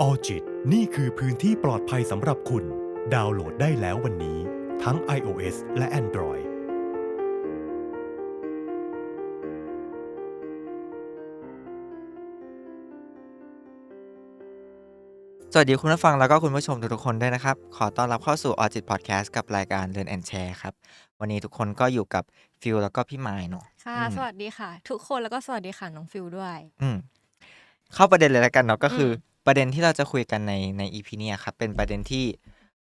ออจิตนี่คือพื้นที่ปลอดภัยสำหรับคุณ ดาวน์โหลดได้แล้ววันนี้ ทั้ง iOS และ Android สวัสดีคุณผู้ฟังแล้วก็คุณผู้ชมทุกๆคนด้วยนะครับ ขอต้อนรับเข้าสู่ o r จิต Podcast กับรายการ Learn and Share ครับ วันนี้ทุกคนก็อยู่กับฟิลแล้วก็พี่ไมายเนาะค่ะ อืม สวัสดีค่ะ ทุกคนแล้วก็สวัสดีค่ะน้องฟิลด้วย อืมเข้าประเด็นเลยแล้วกันเนาะก็คืออม ประเด็นที่เราจะคุยกันในใน EP เนี้ครับเป็นประเด็นที่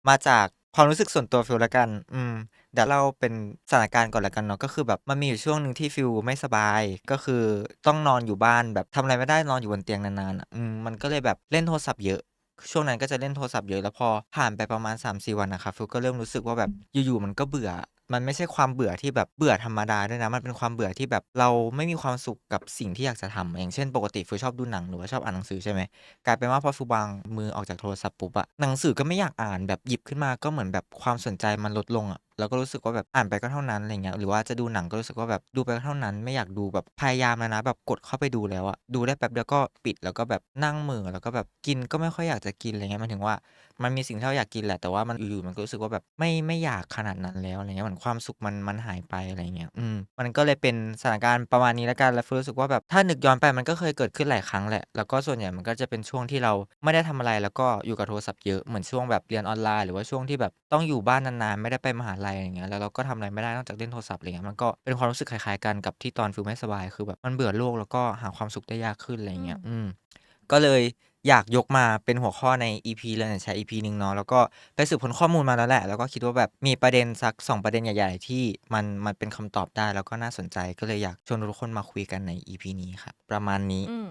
มาจากความรู้สึกส่วนตัวฟิลแล้วกัน อืมเดี๋ยวเราเป็นสถานการณ์ก่อนแล้วกันเนาะก็คือแบบมันมีอยู่ช่วงหนึ่งที่ฟิลไม่สบาย ก็คือต้องนอนอยู่บ้านแบบทำอะไรไม่ได้นอนอยู่บนเตียงนานๆอะอืมมันก็เลยแบบเล่นโทรศัพท์เยอะ ช่วงนั้นก็จะเล่นโทรศัพท์เยอะแล้วพอผ่านไปประมาณ3-4วันนะครับฟิลก็เริ่มรู้สึกว่าแบบอยู่ๆมันก็เบื่อ มันไม่ใช่ความเบื่อที่แบบเบื่อธรรมดาด้วยนะ มันเป็นความเบื่อที่แบบเราไม่มีความสุขกับสิ่งที่อยากจะทำอย่างเช่นปกติฟิวชอบดูหนังหรือว่าชอบอ่านหนังสือใช่ไหมกลายเป็นว่าพอฟิลวางมือออกจากโทรศัพท์ปุ๊บอะหนังสือก็ไม่อยากอ่านแบบหยิบขึ้นมาก็เหมือนแบบความสนใจมันลดลงอะแล้วก็รู้สึกว่าแบบอ่านไปก็เท่านั้นอะไรเงี้ยหรือว่าจะดูหนังก็รู้สึกว่าแบบดูไปก็เท่านั้นไม่อยากดูแบบพยายามแล้วนะ แบบกดเข้าไปดูแล้วอะดูได้แป๊บเดียวก็ปิดแล้วก็แบบนั่งมือแล้วก็แบบกินก็ไม่ค่อยอยากจะกินอะไรเงี้ยมายถึงว่ามันมีสิ่งที่เราอยากกินแหละแต่ว่ามันอยู่ๆมันก็รู้สึกว่าแบบไม่ไม่อยากขนาดนั้นแล้วอะไรเงี้ยเหมือนความสุขมันมันหายไปอะไรเงี้ยอืมมันก็เลยเป็นสถานการณ์ประมาณนี้แล้วกันแล้วฟิลรู้สึกว่าแบบถ้านึกย้อนไปมันก็เคยเกิดขึ้นหลายครั้งแหละแล้วก็ส่วนใหญ่มันก็จะเป็นช่วงที่เราไม่ได้ทำอะไรแล้วก็อยู่กับโทรศัพท์เยอะเหมือนช่วงแบบเรียนออนไลน์หรือว่าช่วงที่แบบต้องอยู่บ้านนานๆไม่ได้ไปมหาลัยอย่างเงี้ยแล้วเราก็ทำอะไรไม่ได้นอกจากเล่นโทรศัพท์อะไรเงี้ยมันก็เป็นความรู้สึกคล้ายๆกันกับที่ตอนฟิลไม่สบายคือแบบมันเบื่อโลกแล้วก็หาความสุขได้ยากขึ้นอะไรเงี้ยอืมก็เลยอยากยกมาเป็นหัวข้อใน EP เลยนใช้ EP หนึ่งเนาะแล้วก็ไปสืบค้นข้อมูลมาแล้วแหละ แล้วก็คิดว่าแบบมีประเด็นสัก 2 ประเด็นใหญ่ ๆ ที่มันมันเป็นคำตอบได้แล้วก็น่าสนใจก็เลยอยากชวนทุกคนมาคุยกันใน EP นี้ครับประมาณนี้อืม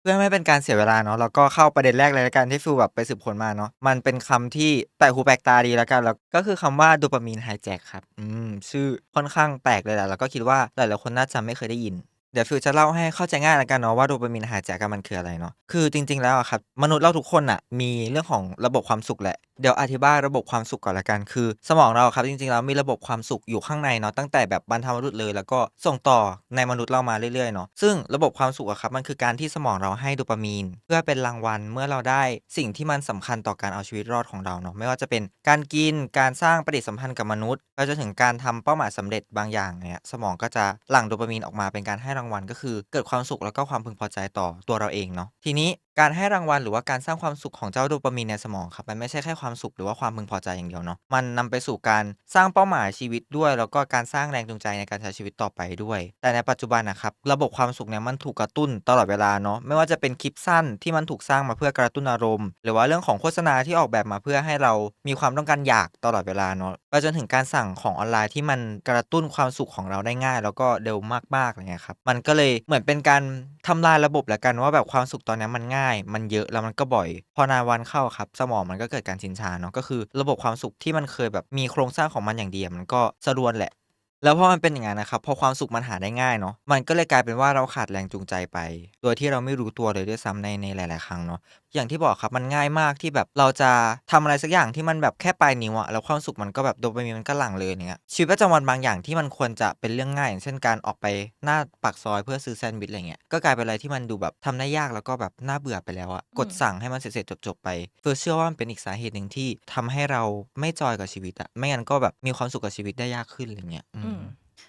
เพื่อไม่เป็นการเสียเวลาเนาะแล้วก็เข้าประเด็นแรกเลยละกันที่ฟิลแบบไปสืบค้นมาเนาะมันเป็นคำที่แปลกหูแปลกตาดีแล้วกันแล้วก็คือคำว่าโดปามีนไฮแจ็คครับอืมชื่อค่อนข้างแปลกเลยแหละแล้วก็คิดว่าหลายๆคนน่าจะไม่เคยได้ยิน เดี๋ยวฟิลจะเล่าให้เข้าใจง่ายแล้วกันเนาะว่าโดปามีนไฮแจ็คกันมันคืออะไรเนาะคือจริง ๆ แล้วอะครับมนุษย์เราทุกคนอะมีเรื่องของระบบความสุขแหละเดี๋ยวอธิบายระบบความสุขก่อนละกันคือ สมองเราครับจริงๆแล้วมีระบบความสุขอยู่ข้างในเนาะตั้งแต่แบบบรรพบุรุษเลย แล้วก็ส่งต่อในมนุษย์เรามาเรื่อยๆเนาะซึ่งระบบความสุขอะครับมันคือการที่สมองเราให้โดปามีน เพื่อเป็นรางวัลเมื่อเราได้สิ่งที่มันสำคัญต่อการเอาชีวิตรอดของเราเนาะไม่ว่าจะเป็นการกินการสร้างปฏิสัมพันธ์กับมนุษย์ไปจนถึงการทำเป้าหมายสำเร็จบางอย่างเนี่ยสมองก็จะหลั่งโดปามีนออกมาเป็นการให้รางวัลก็คือเกิดความสุขแล้วก็ความพึงพอใจต่อตัวเราเองเนาะทีนี้ การให้รางวัลหรือว่าการสร้างความสุขของเจ้าโดปามีนในสมองครับมันไม่ใช่แค่ความสุขหรือว่าความพึงพอใจอย่างเดียวเนาะมันนำไปสู่การสร้างเป้าหมายชีวิตด้วย แล้วก็การสร้างแรงจูงใจในการใช้ชีวิตต่อไปด้วย แต่ในปัจจุบันนะครับระบบความสุขเนี่ยมันถูกกระตุ้นตลอดเวลาเนาะไม่ว่าจะเป็นคลิปสั้นที่มันถูกสร้างมาเพื่อกระตุ้นอารมณ์ หรือว่าเรื่องของโฆษณาที่ออกแบบมาเพื่อให้เรามีความต้องการอยากตลอดเวลาเนาะไปจนถึงการสั่งของออนไลน์ที่มันกระตุ้นความสุขของเราได้ง่าย แล้วก็เร็วมากๆอะไรเงี้ยครับมันก็เลยเหมือนเป็นการทำลายระบบและกันว่าแบบความสุขตอนนี้มันง่ายมันเยอะแล้วมันก็บ่อย พอนานวันเข้าครับ สมองมันก็เกิดการชินชาเนาะก็คือ ระบบความสุขที่มันเคยแบบมีโครงสร้างของมันอย่างเดียวมันก็สะดวนแหละ แล้วพอมันเป็นอย่างนั้นนะครับพอความสุขมันหาได้ง่ายเนาะมันก็เลยกลายเป็นว่าเราขาดแรงจูงใจไป โดยที่เราไม่รู้ตัวเลยด้วยซ้ำในในหลาย ๆ ครั้งเนาะ อย่างที่บอกครับมันง่ายมากที่แบบเราจะทำอะไรสักอย่างที่มันแบบแค่ปลายนิ้วอะแล้วความสุขมันก็แบบโดปามีนมันก็หลั่งเลยเนี่ยชีวิตประจำวันบางอย่างที่มันควรจะเป็นเรื่องง่ายอย่างเช่นการออกไปหน้าปากซอยเพื่อซื้อแซนด์วิชอะไรเงี้ยก็กลายเป็นอะไรที่มันดูแบบทำได้ยากแล้วก็แบบน่าเบื่อไปแล้วอะกดสั่งให้มันเสร็จๆจบๆไปเฟิร์สเชื่อว่ามันเป็นอีกสาเหตุหนึ่งที่ทำให้เราไม่จอยกับชีวิตอะไม่งั้นก็แบบมีความสุขกับชีวิตได้ยากขึ้นอะไรเงี้ยอือืมม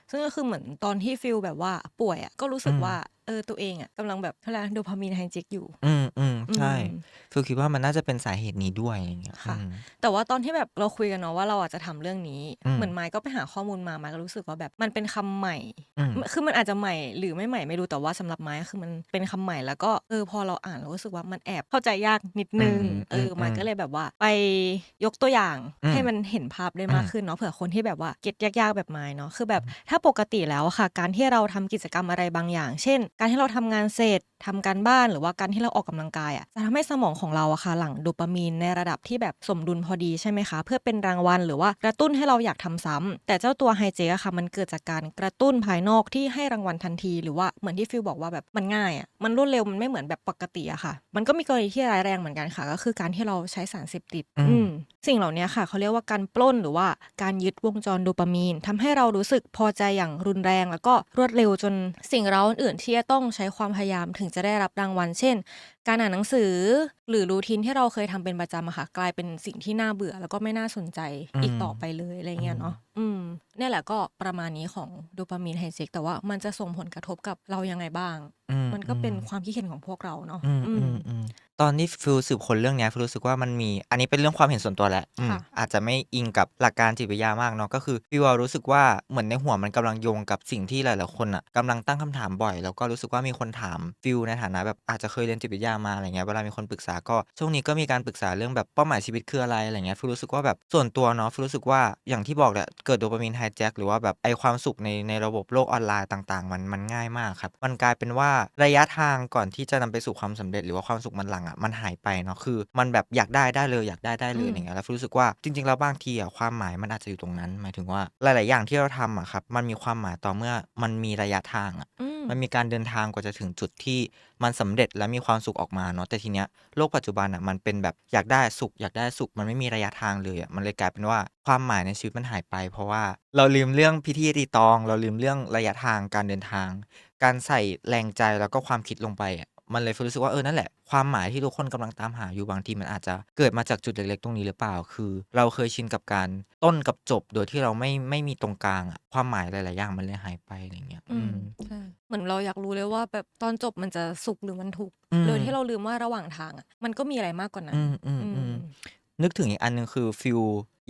ซึ่งก็คือเหมือนตอนที่ฟิลแบบว่าป่วยอะก็รู้สึกอืมว่าเออตัวเองอะกำลังแบบเท่าไหร่โดพามีนไฮเจ็คอยู่ อืมอืมใช่อืมฟิลคิดว่ามันน่าจะเป็นสาเหตุนี้ด้วยอะไรเงี้ยค่ะอืมแต่ว่าตอนที่แบบเราคุยกันเนาะว่าเราอาจจะทำเรื่องนี้อืมเหมือนไมค์ก็ไปหาข้อมูลมาไมค์ก็รู้สึกว่าแบบมันเป็นคำใหม่อืมคือมันอาจจะใหม่หรือไม่ใหม่ไม่รู้แต่ว่าสำหรับไม้คือมันเป็นคำใหม่แล้วก็เออพอเราอ่านเรารู้สึกว่ามันแอบเข้าใจยากนิดนึงอืมเอออมไม้ก็เลยแบบว่า ไปยกตัวอย่างอืมให้มันเห็นภาพได้มากอืมขึ้นเนาะเผื่อคนที่แบบว่าเก็ตยากๆแบบไม้เนาะคือแบบถ้าปกติแล้วอะค่ะ การที่เราทำกิจกรรมอะไรบางอย่าง เช่นการที่เราทำงานเสร็จ ทำการบ้านหรือว่าการที่เราออกกำลังกายอะจะทำให้สมองของเราอะค่ะหลั่งโดปามีนในระดับที่แบบสมดุลพอดีใช่ไหมคะ เพื่อเป็นรางวัลหรือว่ากระตุ้นให้เราอยากทำซ้ำแต่เจ้าตัวไฮเจอะค่ะมันเกิดจากการกระตุ้นภายนอกที่ให้รางวัลทันที หรือว่าเหมือนที่ฟิลบอกว่าแบบมันง่ายอะมันรวดเร็วมันไม่เหมือนแบบปกติอะค่ะ มันก็มีกรณีที่ร้ายแรงเหมือนกันค่ะ ก็คือการที่เราใช้สารเสพติดอืมอืมสิ่งเหล่านี้ค่ะเขาเรียกว่าการปล้นหรือว่าการยึดวงจรโดปามีนทำให้เรารู้สึกพอใจอย่างรุนแรง แล้วก็รวดเร็วจนสิ่งเร้าอื่นๆที่จะต้องใช้ความพยายามถึงจะได้รับรางวัล เช่นการอ่านหนังสือ หรือรูทีนที่เราเคยทำเป็นประจำอะค่ะ กลายเป็นสิ่งที่น่าเบื่อแล้วก็ไม่น่าสนใจอือีกมต่อไปเลยอะไรอืเงี้ยมเนาะอืมเนี่ยแหละก็ประมาณนี้ของโดปามีนไฮเจ็กแต่ว่ามันจะส่งผลกระทบกับเรายังไงบ้างอืมมันอืก็เป็นมความคิดเห็นของพวกเราเนาะอืมอือืมมอืมตอนที่ฟิลสืบค้นเรื่องเนี้ยฟิลรู้สึกว่ามันมี อันนี้เป็นเรื่องความเห็นส่วนตัวแหละอืมค่ะอาจจะไม่อิงกับหลักการจิตวิทยามากเนาะก็คือฟิลอะรู้สึกว่าเหมือนในหัวมันกำลังโยงกับสิ่งที่หลายๆคนอะกำลังตั้งคำถามบ่อย แล้วก็รู้สึกว่ามีคนถามฟิลในฐานะแบบอาจจะเคยเรียนจิตวิทยามาอะไรเงี้ยเวลามีคนปรึกษาก็ช่วงนี้ก็มีการปรึกษาเรื่องแบบเป้าหมายชีวิตคืออะไรอะไรเงี้ยฟิลรู้สึกว่าแบบส่วนตัวเนาะฟิลรู้สึกว่าอย่างที่บอกแหละเกิดโดปามีนไฮแจ็คหรือว่าแบบไอความสุขในในระบบโลกออนไลน์ต่างๆ มันมันง่ายมากครับมันกลายเป็นว่าระยะทางก่อนที่จะนำไปสู่ความสำเร็จหรือว่าความสุขมันหลังอะมันหายไปเนาะคือ มันแบบอยากได้ได้เลยอยากได้ได้เลยอืมอย่างเงี้ยแล้วฟิลรู้สึกว่าจริงๆแล้วบางทีอะความหมายมันอาจจะอยู่ตรงนั้น หมายถึงว่าหลาย ๆ อย่างที่เราทำอะครับมันมีความหมายต่อเมื่อมันมีระยะทางอะอื มันมีการเดินทางกว่าจะถึงจุดที่มันสำเร็จและมีความสุขออกมาเนาะแต่ทีเนี้ยโลกปัจจุบันอะมันเป็นแบบอยากได้สุข อยากได้สุขมันไม่มีระยะทางเลยอะมันเลยกลายเป็นว่าความหมายในชีวิตมันหายไป เพราะว่าเราลืมเรื่องพิธีรีตอง เราลืมเรื่องระยะทางการเดินทาง การใส่แรงใจแล้วก็ความคิดลงไปอะ มันเลยรู้สึกว่าเออนั่นแหละความหมายที่ทุกคนกำลังตามหาอยู่บางทีมันอาจจะเกิดมาจากจุดเล็กๆ ตรงนี้หรือเปล่า คือ เราเคยชินกับการต้นกับจบโดยที่เราไม่ไม่มีตรงกลางอะความหมายหลายๆอย่างมันเลยหายไปอะไรเงี้ยอือืมมใช่เหมือนเราอยากรู้เลยว่าแบบตอนจบมันจะสุขหรือมันทุกข์อืมโดยที่เราลืมว่าระหว่างทางอะมันก็มีอะไรมากกว่านั้นอืมอืมอือืมมนึกถึงอีกอันหนึงคือฟิล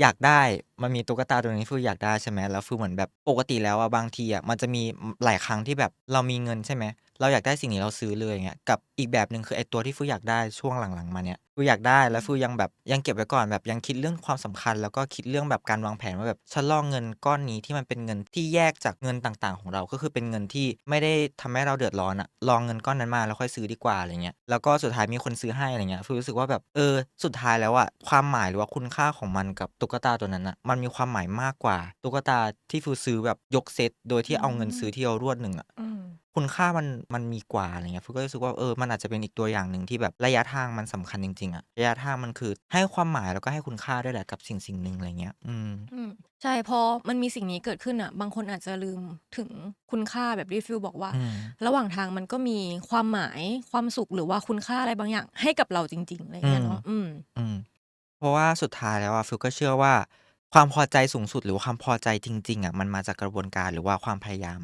อยากได้มันมีตุ๊กตาตัวหนึงที่ฟิลอยากได้ใช่ไหมแล้วฟิลเหมือนแบบปกติแล้วอะบางทีอะมันจะมีหลายครั้งที่แบบเรามีเงินใช่ไหม เราอยากได้สิ่งนี้เราซื้อเลยอย่างเงี้ยกับอีกแบบหนึ่งคือไอตัวที่ฟิลอยากได้ช่วงหลังๆมาเนี่ยฟิลอยากได้แล้วฟิลยังแบบยังเก็บไว้ก่อนแบบยังคิดเรื่องความสำคัญ แล้วก็คิดเรื่องแบบการวางแผนว่าแบบฉันรอเงินก้อนนี้ที่มันเป็นเงินที่แยกจากเงินต่างๆ ของเราก็คือเป็นเงินที่ไม่ได้ทำให้เราเดือดร้อนอะรองเงินก้อนนั้นมาแล้วค่อยซื้อดีกว่าอะไรเงี้ยแล้วก็สุดท้ายมีคนซื้อให้อะไรเงี้ยฟิลรู้สึกว่าแบบเออสุดท้ายแล้วอะความหมายหรือว่าคุณค่าของมันกับตุ๊กตาตัวนั้นอะมันมีความหมายมากกว่าตุ๊กตาที่ฟิลซื้อแบบยกเซตโดยที่เอาเงินซื้อที่เรารวดหนึ่งอะอืม คุณค่ามันมันมีกว่าอะไรเงี้ยฟิลก็รู้สึกว่าเออมันอาจจะเป็นอีกตัวอย่างหนึ่งที่แบบระยะทางมันสำคัญจริงๆอะระยะทางมันคือให้ความหมายแล้วก็ให้คุณค่าด้วยแหละกับสิ่งสิ่งหนึ่งอะไรเงี้ยอืมอืมใช่พอมันมีสิ่งนี้เกิดขึ้นอะบางคนอาจจะลืมถึงคุณค่าแบบที่ฟิลบอกว่าอืมระหว่างทางมันก็มีความหมายความสุขหรือว่าคุณค่าอะไรบางอย่าง ให้กับเราจริงๆอะไรเงี้ยเนาะอืมอืมเพราะว่าสุดท้ายแล้วอะฟิลก็เชื่อว่าความพอใจสูงสุดหรือว่าความพอใจจริง ๆอะมันมาจากกระบวนการหรือว่าความพยายาม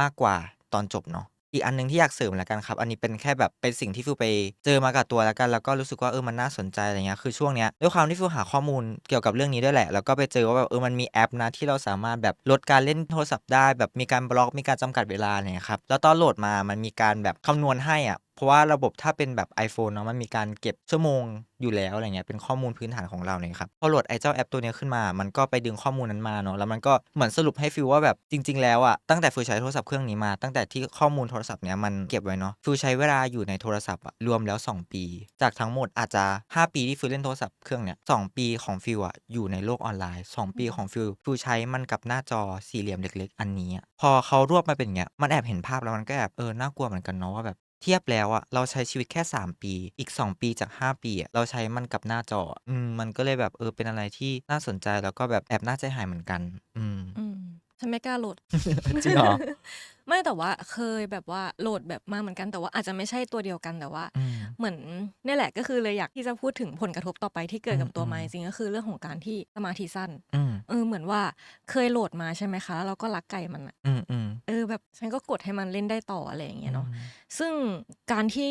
มากกว่า ตอนจบเนาะอีกอันหนึงที่อยากเสริมแล้วกันครับ อันนี้เป็นแค่แบบเป็นสิ่งที่ฟิวไปเจอมากับตัวแล้วกัน แล้วก็รู้สึกว่าเออมันน่าสนใจอะไรเงี้ย คือช่วงเนี้ยด้วยความที่ฟิวหาข้อมูลเกี่ยวกับเรื่องนี้ด้วยแหละ แล้วก็ไปเจอว่าแบบเออมันมีแอปนะที่เราสามารถแบบลดการเล่นโทรศัพท์ได้แบบมีการบล็อกมีการจำกัดเวลาเนี่ยครับ แล้วตอนโหลดมามันมีการแบบคำนวณให้อะ ราะว่าระบบถ้าเป็นแบบ iPhone เนาะมันมีการเก็บชั่วโมงอยู่แล้วอะไรเงี้ยเป็นข้อมูลพื้นฐานของเราเนี่ยครับพอโหลดไอ้เจ้าแอปตัวเนี้ยขึ้นมา มันก็ไปดึงข้อมูลนั้นมาเนาะแล้วมันก็เหมือนสรุปให้ฟิลว่าแบบจริง ๆ แล้วอะตั้งแต่ฟิลใช้โทรศัพท์เครื่องนี้มาตั้งแต่ที่ข้อมูลโทรศัพท์เนี้ยมันเก็บไว้เนาะฟิลใช้เวลาอยู่ในโทรศัพท์อะรวมแล้ว 2 ปี จากทั้งหมดอาจจะ 5 ปีที่ฟิลเล่นโทรศัพท์เครื่องเนี้ยสองปีของฟิลอะอยู่ในโลกออนไลน์ 2 ปีของฟิลฟิลใช้มันกับหน้าจอสี่เหลี่ยมเล็ก ๆ อันนี้พอเขารวบมาเป็นเงี้ยมันแอบเห็นภาพแล้วมันก็แอบเออน่ากลัวเหมือนกันเนาะว่าแบบ เทียบแล้วอะเราใช้ชีวิตแค่ 3 ปี อีก 2 ปีจาก 5 ปีอะเราใช้มันกับหน้าจออะอืมมันก็เลยแบบเออเป็นอะไรที่น่าสนใจแล้วก็แบบแอบน่าใจหายเหมือนกัน อืม อืมฉันไม่กล้าโหลด จริงเหรอไม่แต่ว่าเคยแบบว่าโหลดแบบมาเหมือนกันแต่ว่าอาจจะไม่ใช่ตัวเดียวกันแต่ว่า อืม เหมือนเนี่ยแหละก็คือเลยอยากที่จะพูดถึงผลกระทบต่อไปที่เกิดกับตัวอืมมาจริงๆก็คือเรื่องของการที่สมาธิสั้นอืมเออเหมือนว่าเคยโหลดมาใช่ไหมคะแล้วเราก็รักไก่มันอะอืมอืมเออแบบฉันก็กดให้มันเล่นได้ต่ออะไรอย่างเงี้ยเนาะอืมซึ่งการที่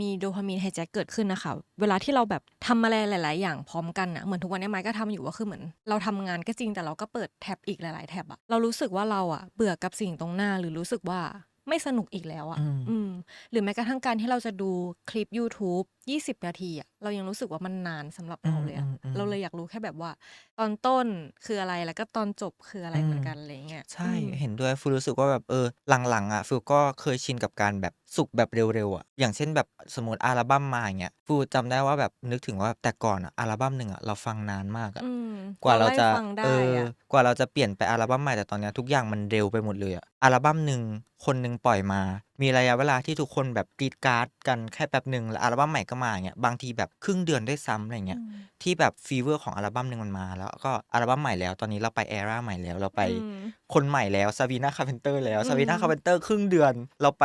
มีโดพามีนไฮแจ็คเกิดขึ้นนะคะ เวลาที่เราแบบทำอะไรหลาย ๆ อย่างพร้อมกันอะเหมือนทุกวันนี้ไม้ก็ทำอยู่ว่าคือเหมือน เราทำงานก็จริงแต่เราก็เปิดแท็บอีกหลาย ๆ แท็บอะเรารู้สึกว่าเราอะเบื่อกับสิ่งตรงหน้าหรือรู้สึกว่าไม่สนุกอีกแล้วอะอืมอืม หรือแม้กระทั่งการที่เราจะดูคลิป YouTube 20 นาทีอะเรายังรู้สึกว่ามันนานสำหรับเราเลยอะอืมอืมเราเลยอยากรู้แค่แบบว่า ตอนต้นคืออะไรแล้วก็ตอนจบคืออะไรอืมเหมือนกันอะไรเงี้ยใช่อืมเห็นด้วยฟิลรู้สึกว่าแบบเออหลังๆอะฟิลก็เคยชินกับการแบบ สุกแบบเร็วๆอะอย่างเช่นแบบสมมติอัลบั้มมาอย่างเงี้ยฟิลจำได้ว่าแบบนึกถึงว่าแต่ก่อนอะอัลบั้มหนึ่งอะเราฟังนานมากอะ อืมกว่าเราจะไล่ฟังได้เอออะกว่าเราจะเปลี่ยนไปอัลบั้มใหม่แต่ตอนเนี้ยทุกอย่างมันเร็วไปหมดเลยอะอัลบั้มหนึ่งคนหนึ่งปล่อยมา มีระยะเวลาที่ทุกคนแบบกรีดกราร์ดกันแค่แป๊บหนึ่งแล้วอัลบั้มใหม่ก็มาอย่างเงี้ยบางทีแบบครึ่งเดือนด้วยซ้ำอะไรเงี้ยอืมที่แบบฟีเวอร์ของอัลบั้มหนึ่งมันมา แล้วก็อัลบั้มใหม่แล้วตอนนี้เราไปแอราใหม่แล้วเราไปอืมคนใหม่แล้วซาวีนาคาเพนเตอร์แล้วอืมซาวีนาคาเพนเตอร์ครึ่งเดือนเราไป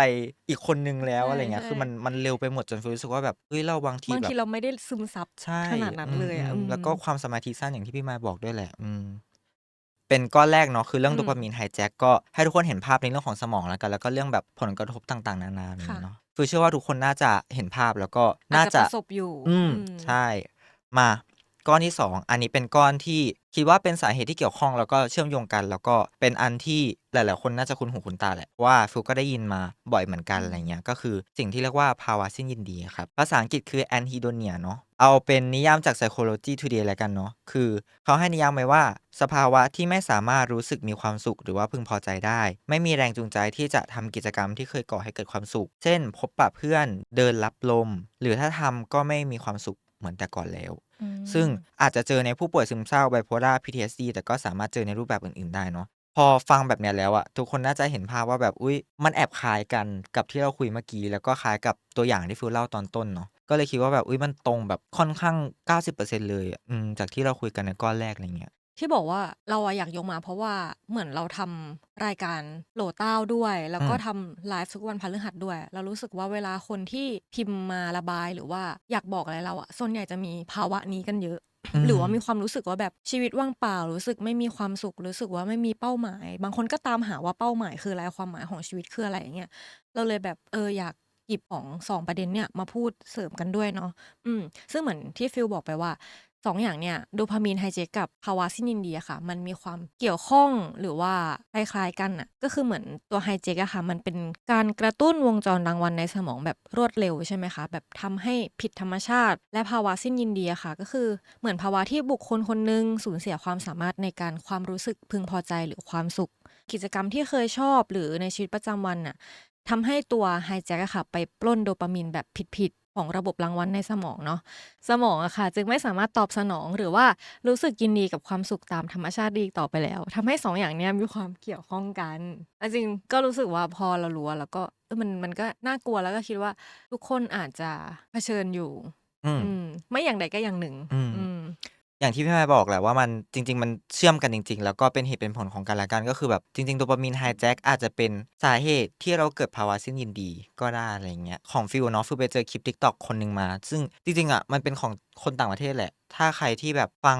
อีกคนนึงแล้วใช่อะไรเงี้ยใช่คือมันมันเร็วไปหมดจนฟิลรู้สึกว่าแบบเฮ้ยเราบางทีบางแบบทีเราไม่ได้ซึมซับใช่ขนาดนั้นเลยอะอืมอืมแล้วก็ความสมาธิสั้นอย่างที่พี่มายบอกด้วยแหละ อืม เป็นก้อนแรกเนาะคือเรื่องอืม โดปามีนไฮแจ็คก็ให้ทุกคนเห็นภาพในเรื่องของสมองแล้วกันแล้วก็เรื่องแบบผลกระทบต่างๆ นานาอะไรอย่างเงี้ยค่ะเนาะคือเชื่อว่าทุกคนน่าจะเห็นภาพแล้วก็อาน่าจจะจะ ประสบอยู่อืม ใช่ มา ก้อนที่สองอันนี้เป็นก้อนที่คิดว่าเป็นสาเหตุที่เกี่ยวข้องแล้วก็เชื่อมโยงกัน แล้วก็เป็นอันที่หลาย ๆ คนน่าจะคุ้นหูคุ้นตาแหละว่าฟิลก็ได้ยินมาบ่อยเหมือนกันอะไรเงี้ยก็คือสิ่งที่เรียกว่าภาวะสิ้นยินดีครับภาษาอังกฤษคือ anhedonia เนาะเอาเป็นนิยามจาก psychology today แล้วกันเนาะคือเขาให้นิยามไว้ว่า สภาวะที่ไม่สามารถรู้สึกมีความสุข หรือว่าพึงพอใจได้ ไม่มีแรงจูงใจที่จะทำกิจกรรมที่เคยก่อให้เกิดความสุข เช่น พบปะเพื่อนเดินรับลม หรือถ้าทำก็ไม่มีความสุขเหมือนแต่ก่อนแล้ว ซึ่งอาจจะเจอในผู้ป่วยซึมเศร้าไบโพล่า PTSD แต่ก็สามารถเจอในรูปแบบอื่น ๆ ได้เนาะพอฟังแบบนี้แล้วอะทุกคนน่าจะเห็นภาพว่าแบบอุ้ยมันแอบคล้ายกันกับที่เราคุยเมื่อกี้ แล้วก็คล้ายกับตัวอย่างที่ฟิลเล่าตอนต้นเนาะก็เลยคิดว่าแบบอุ้ยมันตรงแบบค่อนข้าง 90%เลยอืมจากที่เราคุยกันในก้อนแรกอะไรเงี้ย ที่บอกว่าเราอะอยากยกมา เพราะว่าเหมือนเราทำรายการโหลเต้าด้วย แล้วก็อืม ทำไลฟ์ทุกวันพฤหัสด้วย เรารู้สึกว่าเวลาคนที่พิมพ์มาระบายหรือว่าอยากบอกอะไรเราอะส่วนใหญ่จะมีภาวะนี้กันเยอะหรือว่ามีความรู้สึกว่าแบบชีวิตว่างเปล่า รู้สึกไม่มีความสุข รู้สึกว่าไม่มีเป้าหมาย บางคนก็ตามหาว่าเป้าหมายคืออะไรความหมายของชีวิตคืออะไรอย่างเงี้ยเราเลยแบบเอออยากหยิบของสองประเด็นเนี่ยมาพูดเสริมกันด้วยเนาะอืม ซึ่งเหมือนที่ฟิลบอกไปว่า สองอย่างเนี่ยโดพามีนไฮเจกับภาวะซินินเดียค่ะ มันมีความเกี่ยวข้องหรือว่าคล้ายๆกันอะก็คือเหมือนตัวไฮเจกอะค่ะ มันเป็นการกระตุ้นวงจรรางวัลในสมองแบบรวดเร็วใช่ไหมคะ แบบทำให้ผิดธรรมชาติ และภาวะสิ้นยินดีอะค่ะ ก็คือเหมือนภาวะที่บุคคลคนหนึ่งสูญเสียความสามารถในการความรู้สึกพึงพอใจหรือความสุข กิจกรรมที่เคยชอบหรือในชีวิตประจำวันน่ะทำให้ตัวไฮแจ็คอะค่ะ ไปปล้นโดปามีนแบบผิด ของระบบรางวัลในสมองเนาะสมองอะค่ะ จึงไม่สามารถตอบสนองหรือว่ารู้สึกยินดีกับความสุขตามธรรมชาติดีอีกต่อไปแล้วทำให้สองอย่างเนี้ยมีความเกี่ยวข้องกันเอาจริงก็รู้สึกว่าพอเรารู้อะแล้วก็เออมันมันก็น่ากลัวแล้วก็คิดว่าทุกคนอาจจะเผชิญอยู่ อืมอืมไม่อย่างใดก็อย่างหนึ่ง อืม อย่างที่พี่มาบอกแหละว่ามัน จริง ๆ มันเชื่อมกันจริง ๆ แล้วก็เป็นเหตุเป็นผลของกันและกัน ก็คือแบบจริง ๆ โดปามีนไฮแจ็คอาจจะเป็นสาเหตุที่เราเกิดภาวะสิ้นยินดีก็ได้อะไรเงี้ยของฟิลเนาะฟิลไปเจอคลิปทิกตอกคนหนึ่งมา ซึ่งจริงๆอะมันเป็นของคนต่างประเทศแหละ ถ้าใครที่แบบฟัง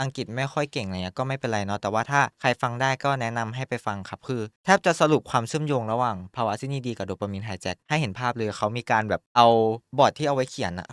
อังกฤษไม่ค่อยเก่งอะไรเงี้ยก็ไม่เป็นไรเนาะแต่ว่าถ้าใครฟังได้ก็แนะนำให้ไปฟังครับคือแทบจะสรุปความเชื่อมโยงระหว่างภาวะสิ้นยินดีกับโดปามีนไฮแจ็คให้เห็นภาพเลยเขามีการแบบเอาบอร์ดที่เอาไว้เขียนอะ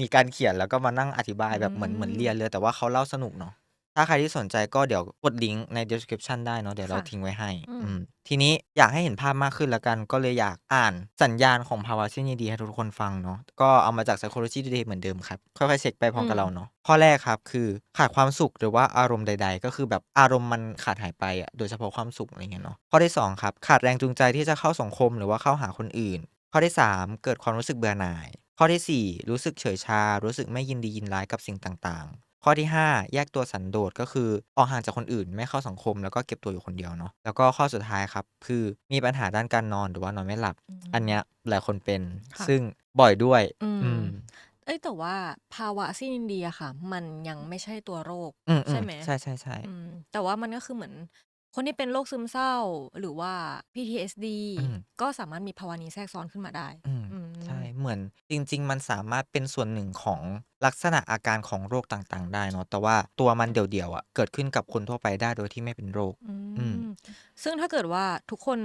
มีการเขียนแล้วก็มานั่งอธิบายแบบเหมือนเหมือนเรียนเลย แต่ว่าเขาเล่าสนุกเนาะถ้าใครที่สนใจก็เดี๋ยวกดลิงก์ใน description ได้เนาะเดี๋ยวเราค่ะทิ้งไว้ให้อืมอืมทีนี้อยากให้เห็นภาพมากขึ้นแล้วกัน ก็เลยอยากอ่านสัญญาณของภาวะเช่นยินดีให้ทุกคนฟังเนาะก็เอามาจาก psychology today เหมือนเดิมครับ ค่อยๆเช็คไปพร้อมกับเราเนาะข้อแรกครับคือขาดความสุขหรือว่าอารมณ์ใด ๆ ก็คือแบบอารมณ์มันขาดหายไปอะโดยเฉพาะความสุขอะไรเงี้ยเนาะข้อที่สองครับขาดแรงจูงใจที่จะเข้าสังคมหรือว่าเข้าหาคนอื่น ข้อที่ 3 เกิดความรู้สึกเบื่อหน่าย ข้อทีสี่ 4 รู้สึกเฉยชา รู้สึกไม่ยินดียินร้ายกับสิ่งต่างๆ ข้อที่ 5 แยกตัวสันโดษก็คือออกห่างจากคนอื่นไม่เข้าสังคม แล้วก็เก็บตัวอยู่คนเดียวเนาะแล้วก็ข้อสุดท้ายครับ คือมีปัญหาด้านการนอนหรือว่านอนไม่หลับ อันเนี้ยหลายคนเป็น ค่ะซึ่งบ่อยด้วย อืม อืมเอ้ยแต่ว่าภาวะซินินเดียค่ะ มันยังไม่ใช่ตัวโรค อืมใช่ไหม ใช่ใช่ใช่ อืมแต่ว่ามันก็คือเหมือน คนที่เป็นโรคซึมเศร้าหรือว่า PTSD อืม ก็สามารถมีภาวะนี้แทรกซ้อนขึ้นมาได้ อืม อืม ใช่เหมือนจริง ๆ มันสามารถเป็นส่วนหนึ่งของลักษณะอาการของโรคต่างๆ ได้เนาะแต่ว่าตัวมันเดี่ยวๆอะเกิดขึ้นกับคนทั่วไปได้โดยที่ไม่เป็นโรค อือืมมซึ่งถ้าเกิดว่าทุกคน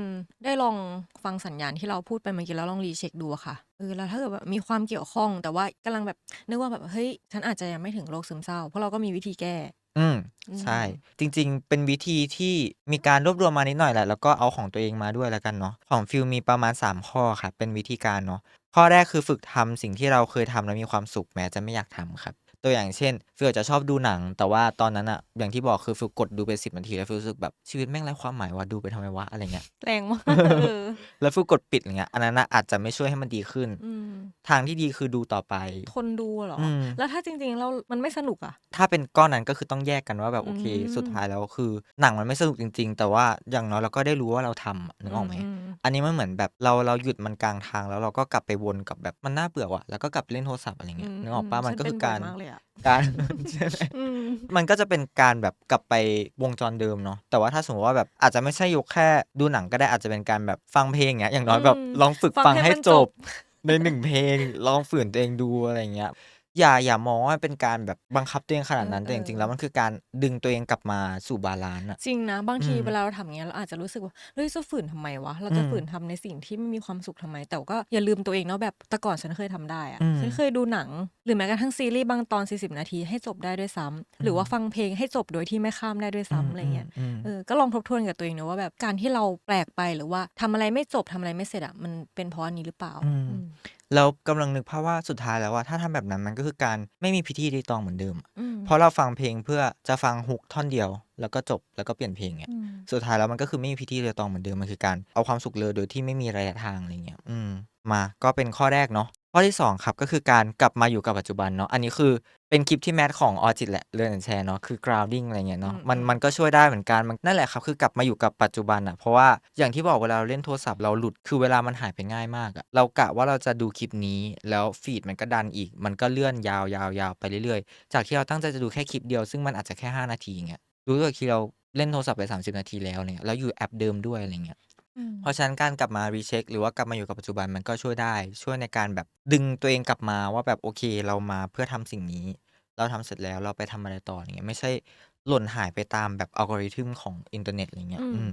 ได้ลองฟังสัญญาณที่เราพูดไปเมื่อกี้แล้วลองรีเช็คดูอะค่ะเออแล้วถ้าเกิดแบบมีความเกี่ยวข้องแต่ว่ากำลังแบบนึกว่าแบบเฮ้ยฉันอาจจะยังไม่ถึงโรคซึมเศร้า เพราะเราก็มีวิธีแก้อืมอืมใช่ จริงๆ เป็นวิธีที่มีการรวบรวมมานิดหน่อยแหละแล้วก็เอาของตัวเองมาด้วยแล้วกันเนาะของฟิลมีประมาณ 3 ข้อครับเป็นวิธีการเนาะ ข้อแรกคือฝึกทำสิ่งที่เราเคยทำแล้วมีความสุขแม้จะไม่อยากทำครับ ตัวอย่างเช่นฟิลอาจจะชอบดูหนัง แต่ว่าตอนนั้นอะอย่างที่บอกคือฟิลกดดูไปสิบนาทีแล้วฟิลรู้สึกแบบชีวิตแม่งไร้ความหมายว่าดูไปทำไมวะอะไรเงี้ยแรงมากเออแล้วฟิลกดปิดอะไรเงี้ยอันนั้นอะอาจจะไม่ช่วยให้มันดีขึ้นอืมทางที่ดีคือดูต่อไป ทนดูเหรออืมแล้วถ้าจริงๆเรามันไม่สนุกอะถ้าเป็นก้อนนั้นก็คือต้องแยกกันว่าแบบโอเคอืมสุดท้ายแล้วคือ หนังมันไม่สนุกจริง ๆ แต่ว่าอย่างน้อยเราก็ได้รู้ว่าเราทำอะนึกออกไหมอืมอันนี้มันเหมือนแบบเราเราหยุดมันกลางทางแล้วเราก็กลับไปวนกับแบบมันน่าเบื่อว่ะแล้วก็กลับไปเล่นโทรศัพท์อะไรเงี้ยมนึกออกปะมันก็คือการฉันเป็นบ่อยมากเลยอะการใช่ไหมอืม มันก็จะเป็นการแบบกลับไปวงจรเดิมเนาะแต่ว่าถ้าสมมติว่าแบบอาจจะไม่ใช่ยกแค่ดูหนังก็ได้อาจจะเป็นการแบบฟังเพลงเงี้ยอย่างน้อยแบบอืมลองฝึกฟังฟังให้ให้มันจจบ บ ในหนึ่งเพลงลองฝืนตัวเองดูอะไรเงี้ย อย่าอย่ามองว่าเป็นการแบบบังคับตัวเองขนาดนั้นเออแต่จริงๆแล้วมันคือการดึงตัวเองกลับมาสู่บาลานซ์อะจริงนะ บางทีอืมเวลาเราทำอย่างเงี้ยเราอาจจะรู้สึกว่าเฮ้ยจะฝืนทำไมวะ เราจะอืมฝืนทำในสิ่งที่ไม่มีความสุขทำไม แต่ก็อย่าลืมตัวเองเนาะแบบแต่ก่อนฉันเคยทำได้อะอืมฉันเคยดูหนัง หรือแม้กระทั่งซีรีส์บางตอน 40 นาทีให้จบได้ด้วยซ้ำหรือว่าฟังเพลงให้จบโดยที่ไม่ข้ามได้ด้วยซ้ำอะไรเงี้ยมเออก็ลองทบทวนกับตัวเองเนอะว่าแบบการที่เราแปลกไปหรือว่าทำอะไรไม่จบทำอะไรไม่เสร็จอะมันเป็นเพราะอันนี้หรือเปล่า อืมอืมแล้วกำลังนึกภาพว่าสุดท้ายแล้วว่าถ้าทำแบบนั้นมันก็คือการไม่มีพิธีรีตองเหมือนเดิมอะอืมเพราะเราฟังเพลงเพื่อจะฟังฮุกท่อนเดียว แล้วก็จบแล้วก็เปลี่ยนเพลงเนี่ยอืมสุดท้ายแล้วมันก็คือไม่มีพิธีรีตองเหมือนเดิมมันคือการเอาความสุขเลยโดยที่ไม่มีระยะทางอะไรเงี้ยอืมมาก็เป็นข้อแรกเนาะข้อที่สองครับก็คือการกลับมาอยู่กับปัจจุบันเนาะอันนี้คือ เป็นคลิปที่แมทของออจิตแหละเรื่องแชร์เนาะคือ grounding อะไรเงี้ยเนาะอืม มันอืมมันก็ช่วยได้เหมือนกันมันนั่นแหละครับ คือกลับมาอยู่กับปัจจุบันอะเพราะว่าอย่างที่บอกเวลาเราเล่นโทรศัพท์เราหลุดคือเวลามันหายไปง่ายมากอะเรากะว่าเราจะดูคลิปนี้แล้วฟีดมันก็ดันอีก มันก็เลื่อนยาวยาวยาวไปเรื่อยๆ จากที่เราตั้งใจจะดูแค่คลิปเดียวซึ่งมันอาจจะแค่ 5 นาทีเงี้ยรู้ตัวอีกทีเราเล่นโทรศัพท์ไป 30 นาทีแล้วเนี่ยแล้วอยู่แอปเดิมด้วยอะไรเงี้ย อืมเพราะฉะนั้นการกลับมารีเช็คหรือว่ากลับมาอยู่กับปัจจุบันมันก็ช่วยได้ ช่วยในการแบบดึงตัวเองกลับมาว่าแบบ โอเค เรามาเพื่อทำสิ่งนี้ เราทำเสร็จแล้วเราไปทำอะไรต่อ อย่างเงี้ย ไม่ใช่หล่นหายไปตามแบบอัลกอริทึมของอินเทอร์เน็ต อะไรเงี้ยอืมอืม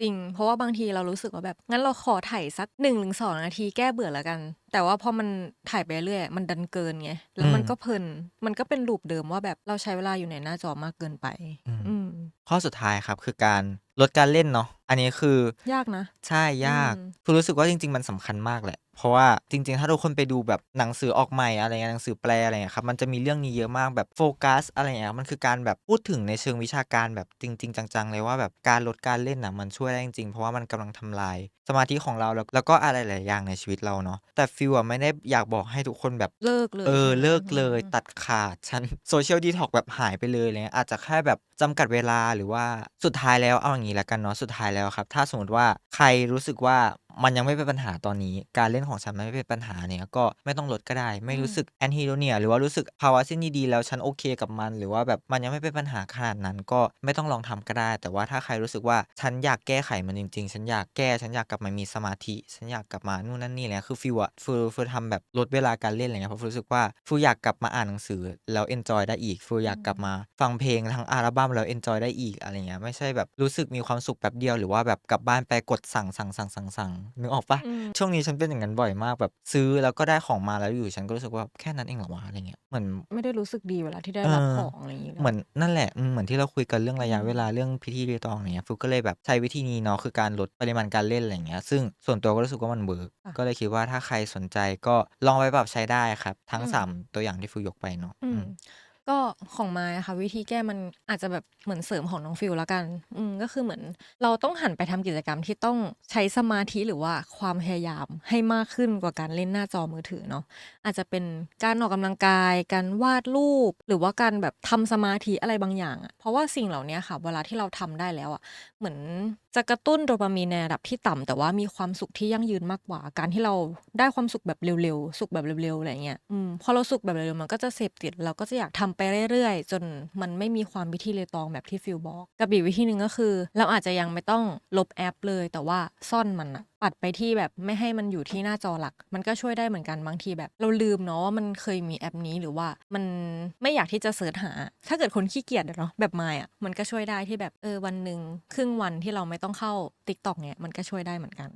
จริง เพราะว่าบางทีเรารู้สึกว่าแบบ งั้นเราขอถ่ายสักหนึ่งถึงสองนาทีแก้เบื่อแล้วกัน แต่ว่าพอมันถ่ายไปเรื่อยมันดันเกินไง แล้วมันอืมก็เพลิน มันก็เป็นลูปเดิมว่าแบบเราใช้เวลาอยู่ในหน้าจอมากเกินไปอืมอืมข้อสุดท้ายครับคือการลดการเล่นเนาะ อันนี้คือยากนะ ใช่ยากอืมคือรู้สึกว่าจริง ๆ มันสำคัญมากแหละ เพราะว่าจริงๆ ถ้าทุกคนไปดูแบบหนังสือออกใหม่อะไรเงี้ยหนังสือแปลอะไรเงี้ยครับมันจะมีเรื่องนี้เยอะมากแบบโฟกัสอะไรเงี้ยมันคือการแบบพูดถึงในเชิงวิชาการแบบจริง ๆ จังๆ เลยว่าแบบการลดการเล่นอะมันช่วยได้จริงๆ เพราะว่ามันกำลังทำลาย สมาธิของเราแล้วแล้วก็อะไรหลายอย่างในชีวิตเราเนาะแต่ฟิวอะไม่ได้อยากบอกให้ทุกคนแบบเลิกเลยเออใช่ไหมเลิกเลยอืมตัดขาดฉันโซเชียลดีท็อกแบบหายไปเลยอะไรเงี้ยอาจจะแค่แบบจำกัดเวลาหรือว่าสุดท้ายแล้วเอาอย่างนี้แล้วกันเนาะสุดท้ายแล้วครับ ถ้าสมมติว่าใครรู้สึกว่ามันยังไม่เป็นปัญหาตอนนี้ การเล่นของฉันมันไม่เป็นปัญหาเนี่ยก็ไม่ต้องลดก็ได้ ไม่รู้สึกแอนฮีโดเนียหรือว่ารู้สึกภาวะเส้นดีๆแล้วฉันโอเคกับมัน หรือว่าแบบมันยังไม่เป็นปัญหาขนาดนั้นก็ไม่ต้องลองทำก็ได้ แต่ว่าถ้าใครรู้สึกว่าฉันอยากแก้ไขมันจริง ๆ ฉันอยากแก้ฉันอยากกลับมามีสมาธิ ฉันอยากกลับมานู่นนั่นนี่อะไรเลยคือฟิวอะฟิวฟิวทำแบบลดเวลาการเล่นอะไรเงี้ยเพราะฟิวรู้สึกว่าฟิวอยากกลับมาอ่านหนังสือแล้วเอนจอยได้อีกฟิวอยากกลับมาฟังเพลงทั้งอัลบั้มแล้วเอนจอยได้อีกอะไรเงี้ยไม่ใช่แบบรู้สึกมีความสุขแป๊บเดียวหรือว่าแบบกลับบ้านไปกดสั่งสั่งสั่งสั่งสั่งนึกออกปะอืมช่วงนี้ฉันเป็นอย่างนั้นบ่อยมากแบบซื้อแล้วก็ได้ของมาแล้วอยู่ฉันก็รู้สึกว่าแค่นั้นเองเหรอวะอะไรเงี้ยเหมือนไม่ได้รู้สึกดีเวลาที่ได้รับเออของอะไรอย่างเงี้ยเหมือนนั่นแหละอืมเหมือนที่เราคุยกันเรื่องระยะอืมเวลาเรื่องพิธีรีตองอะไรเงี้ยฟุกก็เลยแบบใช้วิธีนี้เนาะคือการลดปริมาณการเล่นอะไรเงี้ยซึ่งส่วนตัวก็รู้สึกว่ามันเวิร์กก็เลยคิดว่าถ้าใครสนใจก็ลองไปปรับใช้ได้ครับ ทั้งสามตัวอย่างที่ฟิวยกไปเนาะอือืมม ก็ของมายอะค่ะ วิธีแก้มันอาจจะแบบเหมือนเสริมของน้องฟิลแล้วกัน อืมก็คือเหมือนเราต้องหันไปทำกิจกรรมที่ต้องใช้สมาธิหรือว่าความพยายามให้มากขึ้นกว่าการเล่นหน้าจอมือถือเนาะอาจจะเป็นการออกกำลังกาย การวาดรูป หรือว่าการแบบทำสมาธิอะไรบางอย่างอะเพราะว่าสิ่งเหล่านี้ค่ะ เวลาที่เราทำได้แล้วอะเหมือนจะกระตุ้นโดปามีนในระดับที่ต่ำแต่ว่ามีความสุขที่ยั่งยืนมากกว่า การที่เราได้ความสุขแบบเร็วๆสุขแบบเร็วๆอะไรเงี้ยอืมพอเราสุขแบบเร็วๆมันก็จะเสพติดเราก็จะอยากทำไปเรื่อยๆ จนมันไม่มีความวิธีเลยตองแบบที่ฟิลบอก กับอีกวิธีหนึ่งก็คือ เราอาจจะยังไม่ต้องลบแอปเลย แต่ว่าซ่อนมันอะปัดไปที่แบบไม่ให้มันอยู่ที่หน้าจอหลัก มันก็ช่วยได้เหมือนกันบางทีแบบ เราลืมเนาะว่ามันเคยมีแอปนี้หรือว่ามันไม่อยากที่จะเสิร์ชหา ถ้าเกิดคนขี้เกียจเนาะแบบมายอะมันก็ช่วยได้ที่แบบเออวันหนึ่งครึ่งวันที่เราไม่ต้องเข้า t ิ k t o k เนี่ยมันก็ช่วยได้เหมือนกัน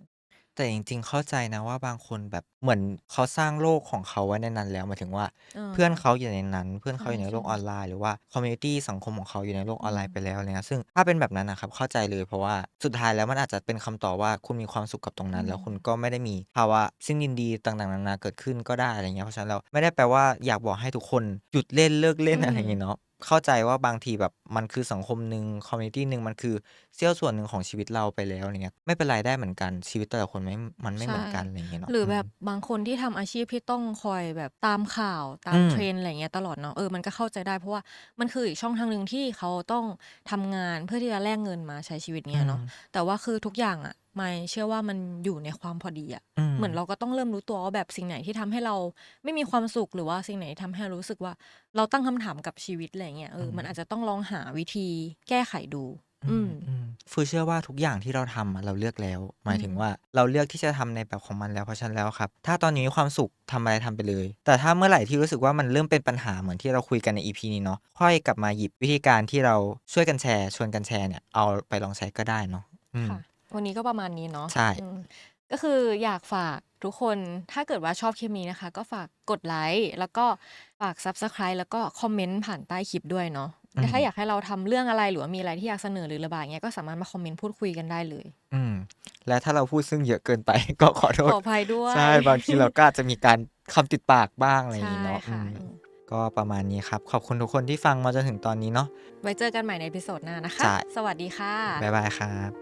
แต่จริง ๆ เข้าใจนะว่าบางคนแบบเหมือนเขาสร้างโลกของเขาไว้ในนั้นแล้วหมายถึงว่า เออ เพื่อนเขาอยู่ในนั้น เพื่อนเขาอยู่ในโลกใช่ออนไลน์หรือว่าคอมมูนิตีสังคมของเขาอยู่ในโลกออนไลอืน์มไปแล้วอะไรเงี้ยซึ่งถ้าเป็นแบบนั้นนะครับเข้าใจเลยเพราะว่าสุดท้ายแล้วมันอาจจะเป็นคำตอบว่าคุณมีความสุขกับตรงอืนั้น แล้วมคุณก็ไม่ได้มีภาวะสิ่งดีๆต่างๆนานาเกิดขึ้นก็ได้อะไรเงี้ยเพราะฉะนั้นเราไม่ได้แปลว่าอยากบอกให้ทุกคนหยุดเล่นเลิกเล่นอือะไรมอย่างงี้เนาะ เข้าใจว่าบางทีแบบมันคือสังคมหนึ่งคอมมูนิตีหนึ่งมันคือเสี้ยวส่วนหนึ่งของชีวิตเราไปแล้วอะไรเงี้ยไม่เป็นไรได้เหมือนกันชีวิตแต่ละคนไม่มันไม่เหใช่มือนกันอะไรอย่างเงี้ยเนาะหรืออืแบมบบางคนที่ทำอาชีพที่ต้องคอยแบบตามข่าวตาอืมมเทรนด์อะไรเงี้ยตลอดเนาะเออมันก็เข้าใจได้เพราะว่ามันคืออีกช่องทางหนึ่งที่เขาต้องทำงานเพื่อที่จะแลกเงินมาใช้ชีวิตอืเนี้ยมเนาะแต่ว่าคือทุกอย่างอะ ไม่เชื่อว่ามันอยู่ในความพอดีอะอืมเหมือนเราก็ต้องเริ่มรู้ตัวว่าแบบสิ่งไหนที่ทำให้เราไม่มีความสุขหรือว่าสิ่งไหนที่ทำให้เรารู้สึกว่า เราตั้งคำถามกับชีวิตอะไรเงี้ยเออือมมันอาจจะต้องลองหาวิธีแก้ไขดู อือืมมอืมฟูเชื่อว่าทุกอย่างที่เราทำอะเราเลือกแล้วหอืมายถึงมว่าเราเลือกที่จะทำในแบบของมันแล้วเพราะฉะนั้นแล้วครับ ถ้าตอนนี้มีความสุขทำอะไรทำไปเลย แต่ถ้าเมื่อไหร่ที่รู้สึกว่ามันเริ่มเป็นปัญหาเหมือนที่เราคุยกันใน EP นี้เนาะค่อยกลับมาหยิบวิธีการที่เราช่วยกันแชร์ชวนกันแชร์เนี่ยเอาไปลองใช้ก็ได้เนาะอืมค่ะ วันนี้ก็ประมาณนี้เนาะใช่อืมก็คืออยากฝากทุกคนถ้าเกิดว่าชอบคลิปนี้นะคะ ก็ฝากกดไลค์แล้วก็ฝาก Subscribe แล้วก็คอมเมนต์ผ่านใต้คลิปด้วยเนาะอืมถ้าอยากให้เราทำเรื่องอะไรหรือว่ามีอะไรที่อยากเสนอหรือระบายเงี้ยก็สามารถมาคอมเมนต์พูดคุยกันได้เลย อืม และถ้าเราพูดซึ่งเยอะเกินไป ก็ขอโทขษออภัยด้วยใช่บางทีเราก็อาจจะมีการคำติดปากบ้างอะไรอย่างใช่นี้เนาะอืค่ะมอืมก็ประมาณนี้ครับ ขอบคุณทุกคนที่ฟังมาจนถึงตอนนี้เนาะไว้เจอกันใหม่ในพิโซดหน้านะคะใช่สวัสดีค่ะบ๊ายบายครับ